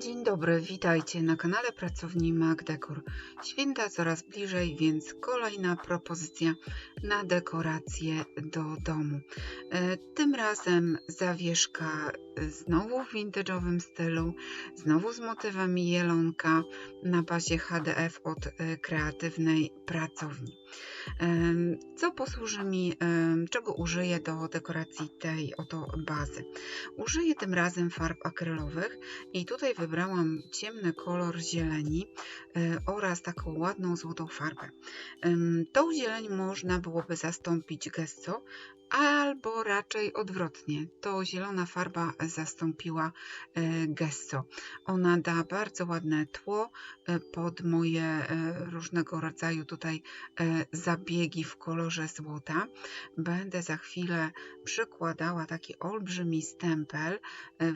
Dzień dobry, witajcie na kanale Pracowni MacDecor. Święta coraz bliżej, więc kolejna propozycja na dekorację do domu. E, tym razem zawieszka znowu w vintage'owym stylu, znowu z motywami jelonka na bazie HDF od e, kreatywnej pracowni. Co posłuży mi, czego użyję do dekoracji tej oto bazy? Użyję tym razem farb akrylowych i tutaj wybrałam ciemny kolor zieleni e, oraz taką ładną złotą farbę. Tą zieleń można byłoby zastąpić gesso, albo raczej odwrotnie. To zielona farba zastąpiła e, gesso. Ona da bardzo ładne tło e, pod moje e, różnego rodzaju tutaj zabiegi w kolorze złota. Będę za chwilę przykładała taki olbrzymi stempel,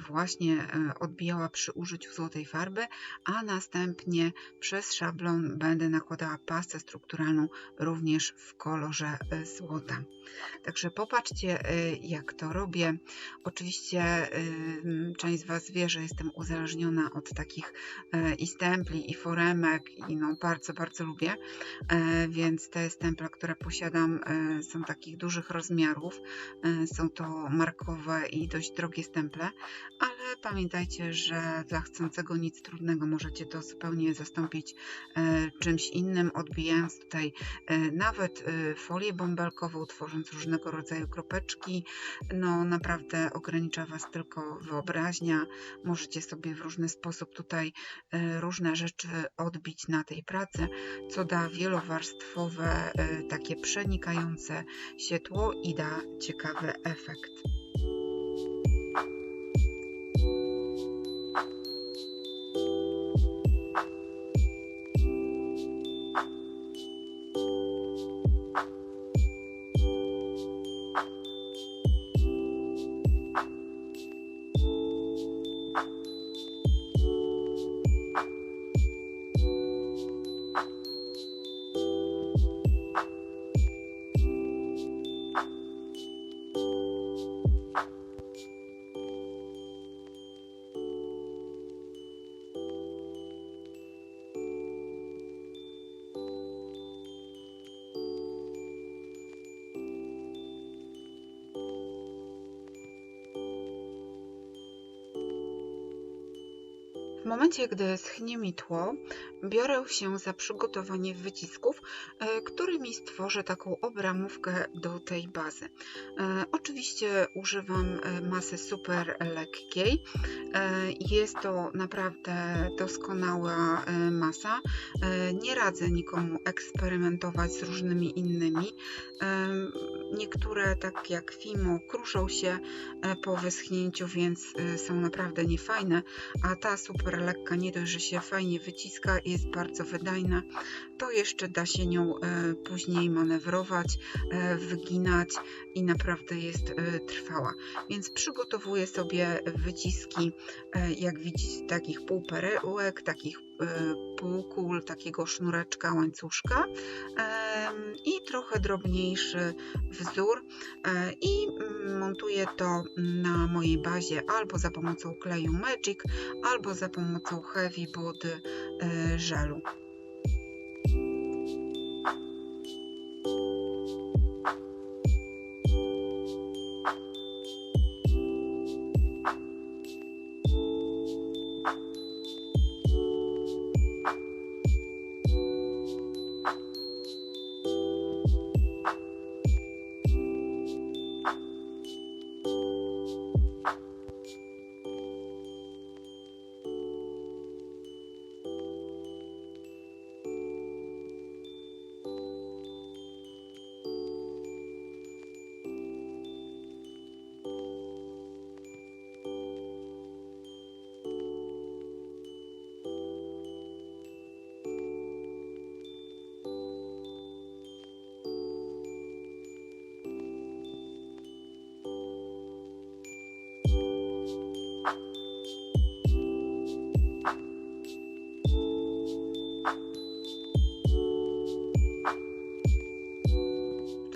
właśnie odbijała przy użyciu złotej farby, a następnie przez szablon będę nakładała pastę strukturalną również w kolorze złota. Także po Popatrzcie, y, jak to robię. Oczywiście y, część z Was wie, że jestem uzależniona od takich y, i stempli, i foremek, i no bardzo, bardzo lubię, więc te stemple, które posiadam, są takich dużych rozmiarów. Są to markowe i dość drogie stemple, ale pamiętajcie, że dla chcącego nic trudnego możecie to zupełnie zastąpić czymś innym, odbijając tutaj nawet folię bąbelkową, tworząc różnego rodzaju kropeczki. No naprawdę ogranicza Was tylko wyobraźnia. Możecie sobie w różny sposób tutaj e, różne rzeczy odbić na tej pracy, co da wielowarstwowe, e, takie przenikające się tło i da ciekawy efekt. W momencie, gdy schnie mi tło, biorę się za przygotowanie wycisków, e, którymi stworzę taką obramówkę do tej bazy. E, oczywiście używam e, masy super lekkiej. Jest to naprawdę doskonała masa. Nie radzę nikomu eksperymentować z różnymi innymi. Niektóre, tak jak Fimo, kruszą się po wyschnięciu, więc są naprawdę niefajne, a ta super super lekka, nie dość, że się fajnie wyciska, jest bardzo wydajna, to jeszcze da się nią e, później manewrować, e, wyginać i naprawdę jest e, trwała. Więc przygotowuję sobie wyciski, jak widzicie, takich półperełek, takich półkul, takiego sznureczka, łańcuszka i trochę drobniejszy wzór i mm, montuję to na mojej bazie albo za pomocą kleju Magic, albo za pomocą Heavy Body żelu.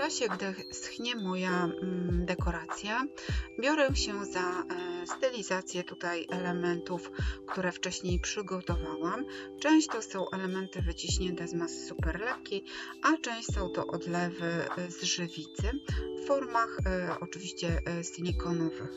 Czasie, gdy schnie moja mm, dekoracja, biorę się za e, stylizację tutaj elementów, które wcześniej przygotowałam. Część to są elementy wyciśnięte z masy super lekkiej, a część są to odlewy e, z żywicy w formach e, oczywiście silikonowych.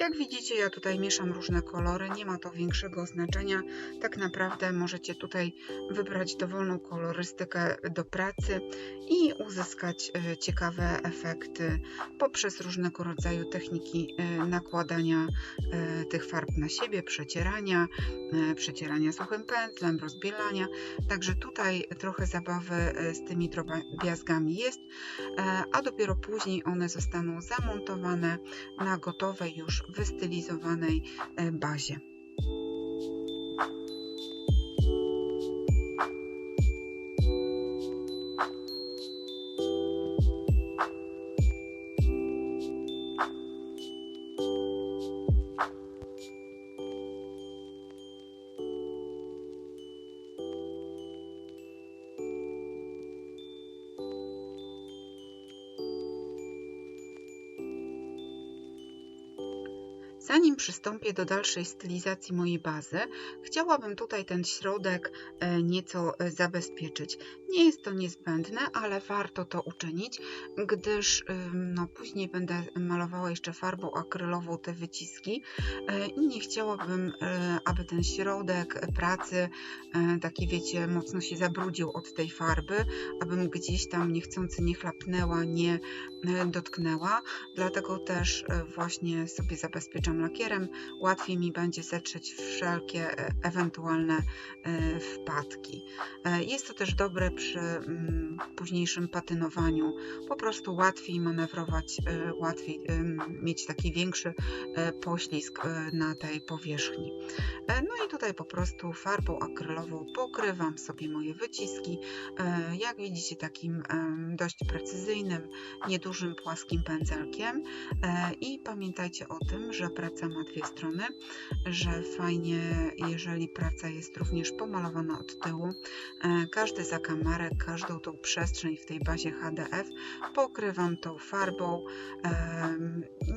Jak widzicie, ja tutaj mieszam różne kolory, nie ma to większego znaczenia. Tak naprawdę możecie tutaj wybrać dowolną kolorystykę do pracy i uzyskać ciekawe efekty poprzez różnego rodzaju techniki e, nakładania e, tych farb na siebie, przecierania, przecierania suchym pędzlem, rozbielania. Także tutaj trochę zabawy z tymi drobiazgami jest, a dopiero później one zostaną zamontowane na gotowej, już wystylizowanej bazie. Zanim przystąpię do dalszej stylizacji mojej bazy, chciałabym tutaj ten środek e, nieco e, zabezpieczyć. Nie jest to niezbędne, ale warto to uczynić, gdyż ym, no, później będę malowała jeszcze farbą akrylową te wyciski e, i nie chciałabym, e, aby ten środek pracy e, taki wiecie, mocno się zabrudził od tej farby, abym gdzieś tam niechcący nie chlapnęła, nie e, dotknęła. Dlatego też e, właśnie sobie zabezpieczam lakierem. Łatwiej mi będzie zetrzeć wszelkie e, ewentualne e, wpadki. E, Jest to też dobre przy mm, późniejszym patynowaniu. Po prostu łatwiej manewrować, łatwiej mieć taki większy poślizg na tej powierzchni. No i tutaj po prostu farbą akrylową pokrywam sobie moje wyciski. Jak widzicie takim dość precyzyjnym, niedużym, płaskim pędzelkiem. I pamiętajcie o tym, że praca ma dwie strony, że fajnie, jeżeli praca jest również pomalowana od tyłu. E, Każdy zakamarek, każdą tą przestrzeń w tej bazie HDF pokrywam tą farbą.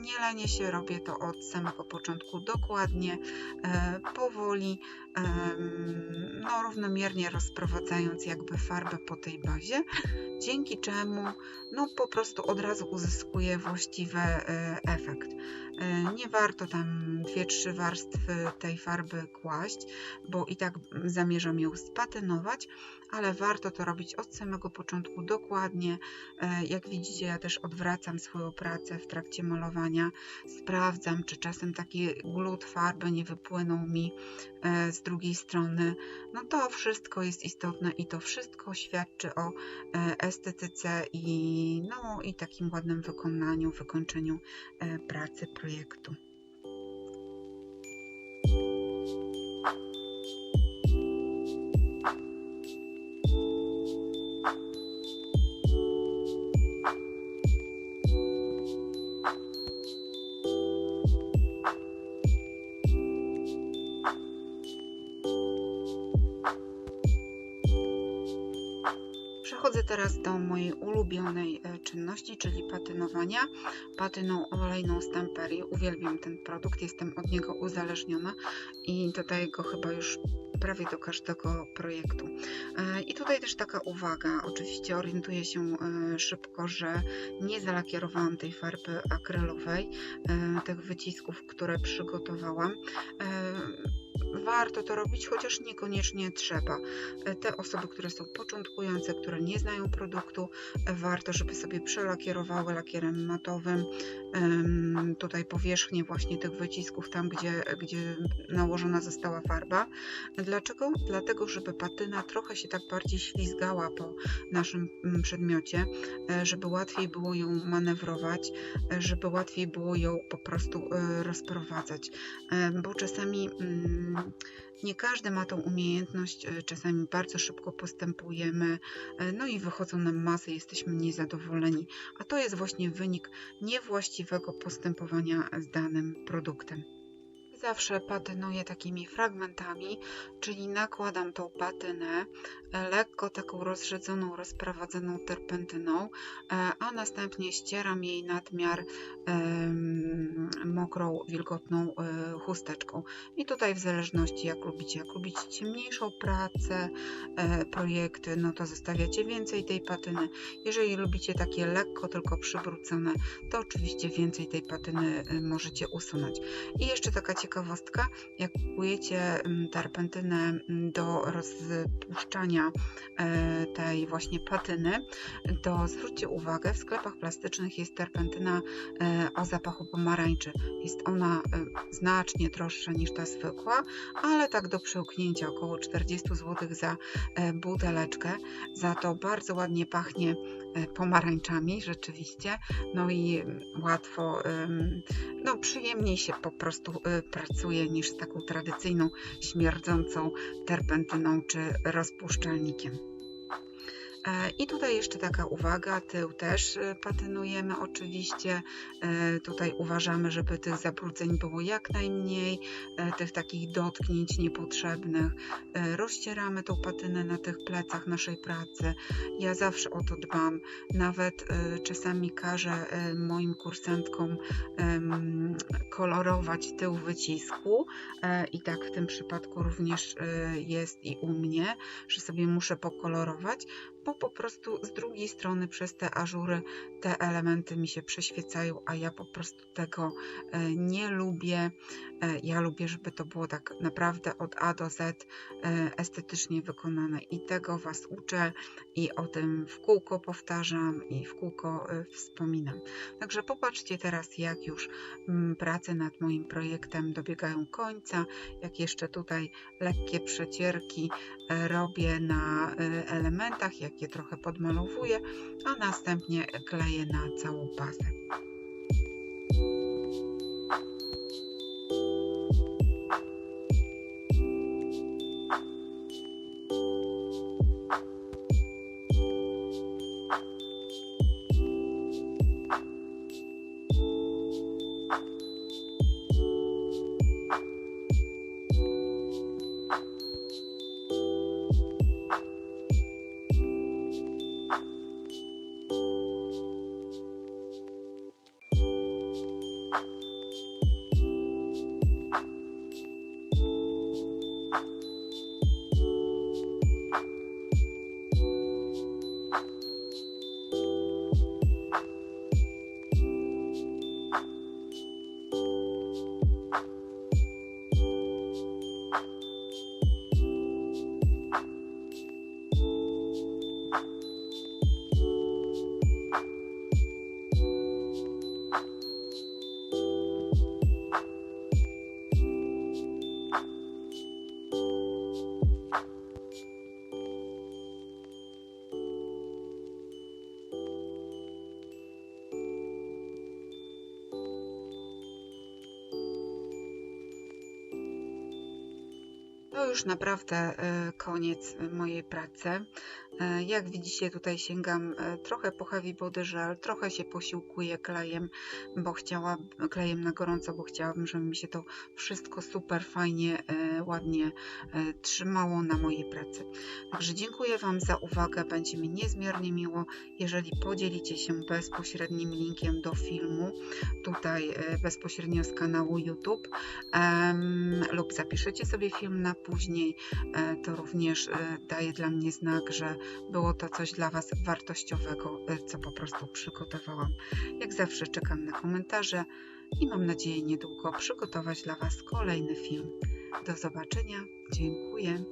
Nie lenię się, robię to od samego początku dokładnie, e, powoli, no równomiernie rozprowadzając jakby farbę po tej bazie, dzięki czemu no po prostu od razu uzyskuję właściwy e, efekt. E, Nie warto tam dwie, trzy warstwy tej farby kłaść, bo i tak zamierzam ją spatynować, ale warto to robić od samego początku dokładnie. E, Jak widzicie, ja też odwracam swoją pracę w trakcie malowania. Sprawdzam, czy czasem taki glut farby nie wypłynął mi e, z drugiej strony. No to wszystko jest istotne i to wszystko świadczy o e, estetyce i, no, i takim ładnym wykonaniu, wykończeniu pracy projektu. Teraz do mojej ulubionej e, czynności, czyli patynowania. Patyną olejną Stamperii. Uwielbiam ten produkt, jestem od niego uzależniona i dodaję go chyba już prawie do każdego projektu. E, I tutaj też taka uwaga, oczywiście orientuję się e, szybko, że nie zalakierowałam tej farby akrylowej, tych wycisków, które przygotowałam. Warto to robić, chociaż niekoniecznie trzeba. E, Te osoby, które są początkujące, które nie znają produktu, e, warto, żeby sobie przelakierowały lakierem matowym tutaj powierzchnię właśnie tych wycisków, tam gdzie, gdzie nałożona została farba. Dlaczego? Dlatego, żeby patyna trochę się tak bardziej ślizgała po naszym mm, przedmiocie, e, żeby łatwiej było ją manewrować, żeby łatwiej było ją po prostu rozprowadzać. Bo czasami mm, nie każdy ma tą umiejętność, e, czasami bardzo szybko postępujemy, e, no i wychodzą nam masy, jesteśmy niezadowoleni, a to jest właśnie wynik niewłaściwego postępowania z danym produktem. Zawsze patynuję takimi fragmentami, czyli nakładam tą patynę e, lekko taką rozrzedzoną, rozprowadzoną terpentyną, e, a następnie ścieram jej nadmiar mokrą, wilgotną e, chusteczką. I tutaj w zależności jak lubicie, jak lubicie ciemniejszą pracę, projekty, no to zostawiacie więcej tej patyny. Jeżeli lubicie takie lekko tylko przywrócone, to oczywiście więcej tej patyny możecie usunąć. I jeszcze taka ciekawostka, jak kupujecie mm, terpentynę mm, do rozpuszczania e, tej właśnie patyny, to zwróćcie uwagę, w sklepach plastycznych jest terpentyna e, o zapachu pomarańczy. Jest ona e, znacznie droższa niż ta zwykła, ale tak do przełknięcia około 40 zł za buteleczkę. Za to bardzo ładnie pachnie pomarańczami rzeczywiście, no i łatwo, no przyjemniej się po prostu pracuje niż z taką tradycyjną, śmierdzącą terpentyną czy rozpuszczalnikiem. E, I tutaj jeszcze taka uwaga, tył też e, patynujemy oczywiście. E, tutaj uważamy, żeby tych zabrudzeń było jak najmniej, tych takich dotknięć niepotrzebnych. Rozcieramy tą patynę na tych plecach naszej pracy. Ja zawsze o to dbam. Nawet czasami każę moim kursantkom kolorować tył wycisku i tak w tym przypadku również jest i u mnie, że sobie muszę pokolorować, bo po prostu z drugiej strony przez te ażury te elementy mi się przeświecają, a ja po prostu tego e, nie lubię. E, ja lubię, żeby to było tak naprawdę od A do Z e, estetycznie wykonane i tego Was uczę i o tym w kółko powtarzam i w kółko wspominam. Także popatrzcie teraz, jak już mm, prace nad moim projektem dobiegają końca, jak jeszcze tutaj lekkie przecierki robię na elementach, jak je trochę podmalowuję, a następnie kleję na całą bazę. To już naprawdę e, koniec mojej pracy. E, jak widzicie, tutaj sięgam e, trochę po heavy body gel, trochę się posiłkuję klejem, bo chciałam, klejem na gorąco, bo chciałabym, żeby mi się to wszystko super fajnie, ładnie trzymało na mojej pracy. Także dziękuję Wam za uwagę, będzie mi niezmiernie miło, jeżeli podzielicie się bezpośrednim linkiem do filmu, tutaj bezpośrednio z kanału YouTube um, lub zapiszecie sobie film na później, e, to również e, daje dla mnie znak, że było to coś dla Was wartościowego, e, co po prostu przygotowałam. Jak zawsze czekam na komentarze i mam nadzieję niedługo przygotować dla Was kolejny film. Do zobaczenia. Dziękuję.